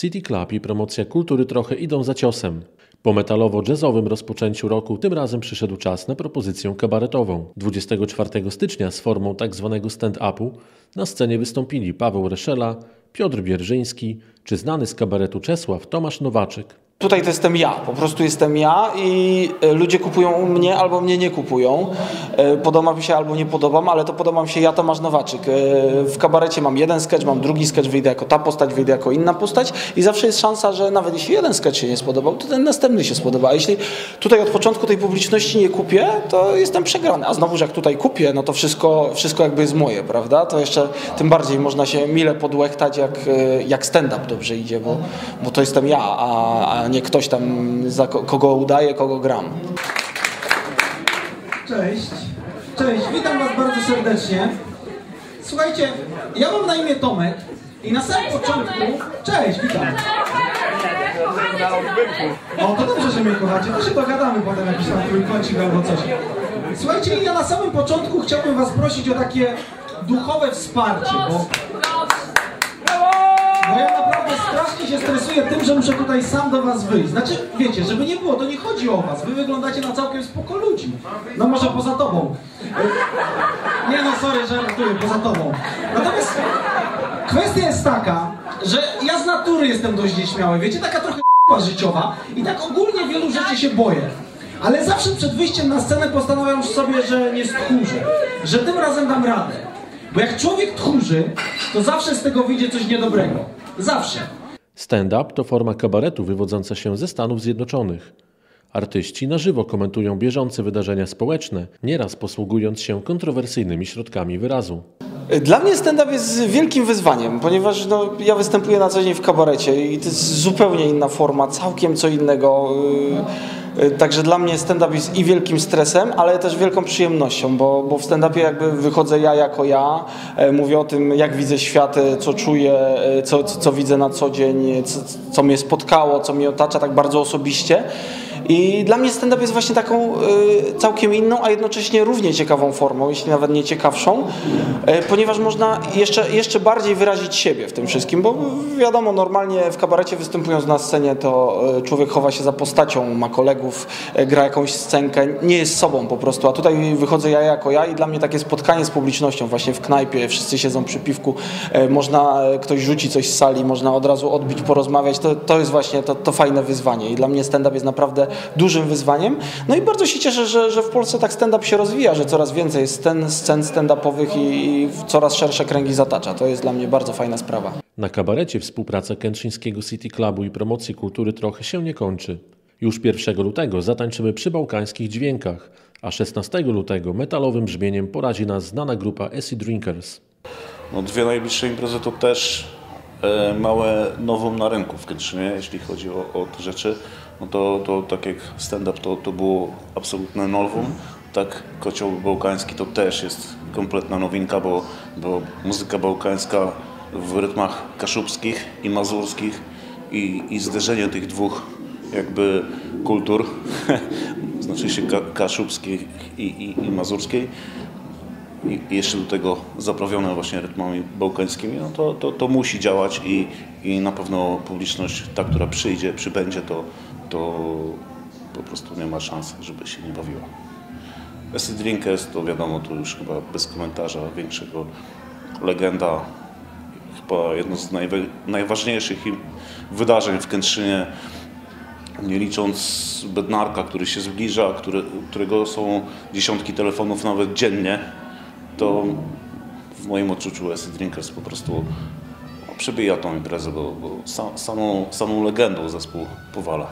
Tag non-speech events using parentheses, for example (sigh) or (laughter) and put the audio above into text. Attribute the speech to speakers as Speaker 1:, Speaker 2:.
Speaker 1: City Club i promocja kultury trochę idą za ciosem. Po metalowo-jazzowym rozpoczęciu roku tym razem przyszedł czas na propozycję kabaretową. 24 stycznia z formą tzw. stand-upu na scenie wystąpili Paweł Reszela, Piotr Bierżyński czy znany z kabaretu Czesław Tomasz Nowaczyk.
Speaker 2: Tutaj to jestem ja, po prostu jestem ja i e, ludzie kupują mnie albo mnie nie kupują. E, Podoba mi się albo nie podobam, ale to podoba mi się ja, Tomasz Nowaczyk. E, W kabarecie mam jeden sketch, mam drugi sketch, wyjdę jako ta postać, wyjdę jako inna postać i zawsze jest szansa, że nawet jeśli jeden sketch się nie spodobał, to ten następny się spodoba. A jeśli tutaj od początku tej publiczności nie kupię, to jestem przegrany. A znowuż jak tutaj kupię, no to wszystko, wszystko jakby jest moje, prawda? To jeszcze tym bardziej można się mile podłechtać, jak, jak stand-up dobrze idzie, bo, bo to jestem ja, a, a nie ktoś tam, za ko- kogo udaję, kogo gram.
Speaker 3: Cześć. Cześć, witam Was bardzo serdecznie. Słuchajcie, ja mam na imię Tomek i na samym początku... Cześć, witam. O, to dobrze, że mnie kochacie. To się dogadamy potem jakiś tam trójkącik albo coś. Słuchajcie, ja na samym początku chciałbym Was prosić o takie duchowe wsparcie, bo... Bo ja naprawdę strasznie się stresuję tym, że muszę tutaj sam do was wyjść. Znaczy, wiecie, żeby nie było, to nie chodzi o was. Wy wyglądacie na całkiem spoko ludzi. No może poza tobą. Nie no, sorry, żartuję, poza tobą. Natomiast kwestia jest taka, że ja z natury jestem dość nieśmiały, wiecie, taka trochę życiowa i tak ogólnie wielu rzeczy się boję. Ale zawsze przed wyjściem na scenę postanawiam sobie, że nie stchórzę, że tym razem dam radę. Bo jak człowiek tchórzy, to zawsze z tego wyjdzie coś niedobrego. Zawsze.
Speaker 1: Stand-up to forma kabaretu wywodząca się ze Stanów Zjednoczonych. Artyści na żywo komentują bieżące wydarzenia społeczne, nieraz posługując się kontrowersyjnymi środkami wyrazu.
Speaker 2: Dla mnie stand-up jest wielkim wyzwaniem, ponieważ no, ja występuję na co dzień w kabarecie i to jest zupełnie inna forma, całkiem co innego. Yy, Także dla mnie stand-up jest i wielkim stresem, ale też wielką przyjemnością, bo, bo w stand-upie jakby wychodzę ja jako ja, e, mówię o tym, jak widzę świat, co czuję, e, co, co, co widzę na co dzień, co, co mnie spotkało, co mnie otacza tak bardzo osobiście. I dla mnie stand-up jest właśnie taką y, całkiem inną, a jednocześnie równie ciekawą formą, jeśli nawet nie ciekawszą, y, ponieważ można jeszcze, jeszcze bardziej wyrazić siebie w tym wszystkim, bo wiadomo, normalnie w kabarecie występując na scenie, to y, człowiek chowa się za postacią, ma kolegów, gra jakąś scenkę, nie jest sobą po prostu, a tutaj wychodzę ja jako ja i dla mnie takie spotkanie z publicznością właśnie w knajpie, wszyscy siedzą przy piwku, można, ktoś rzuci coś z sali, można od razu odbić, porozmawiać, to, to jest właśnie to, to fajne wyzwanie i dla mnie stand-up jest naprawdę dużym wyzwaniem. No i bardzo się cieszę, że, że w Polsce tak stand-up się rozwija, że coraz więcej jest scen, scen stand-upowych i, i coraz szersze kręgi zatacza. To jest dla mnie bardzo fajna sprawa.
Speaker 1: Na kabarecie współpraca Kętrzyńskiego City Clubu i promocji kultury trochę się nie kończy. Już 1 lutego zatańczymy przy bałkańskich dźwiękach, a 16 lutego metalowym brzmieniem poradzi nas znana grupa Acid Drinkers.
Speaker 4: No, dwie najbliższe imprezy to też małe nowum na rynku w Kętrzynie, jeśli chodzi o, o te rzeczy. No to, to tak jak stand-up to, to było absolutne novum, tak kocioł bałkański to też jest kompletna nowinka, bo, bo muzyka bałkańska w rytmach kaszubskich i mazurskich i, i zderzenie tych dwóch jakby kultur, (laughs) znaczy się ka, kaszubskiej i, i, i mazurskiej, i jeszcze do tego zaprawione właśnie rytmami bałkańskimi, no to, to, to musi działać i, i na pewno publiczność, ta, która przyjdzie, przybędzie, to, to po prostu nie ma szans, żeby się nie bawiła. Acid Drinkers to wiadomo, to już chyba bez komentarza większego legenda, chyba jedno z najwe- najważniejszych wydarzeń w Kętrzynie, nie licząc Bednarka, który się zbliża, który, którego są dziesiątki telefonów nawet dziennie, to w moim odczuciu Acid Drinkers po prostu przebija tą imprezę, bo, bo sam, samą, samą legendą zespół powala.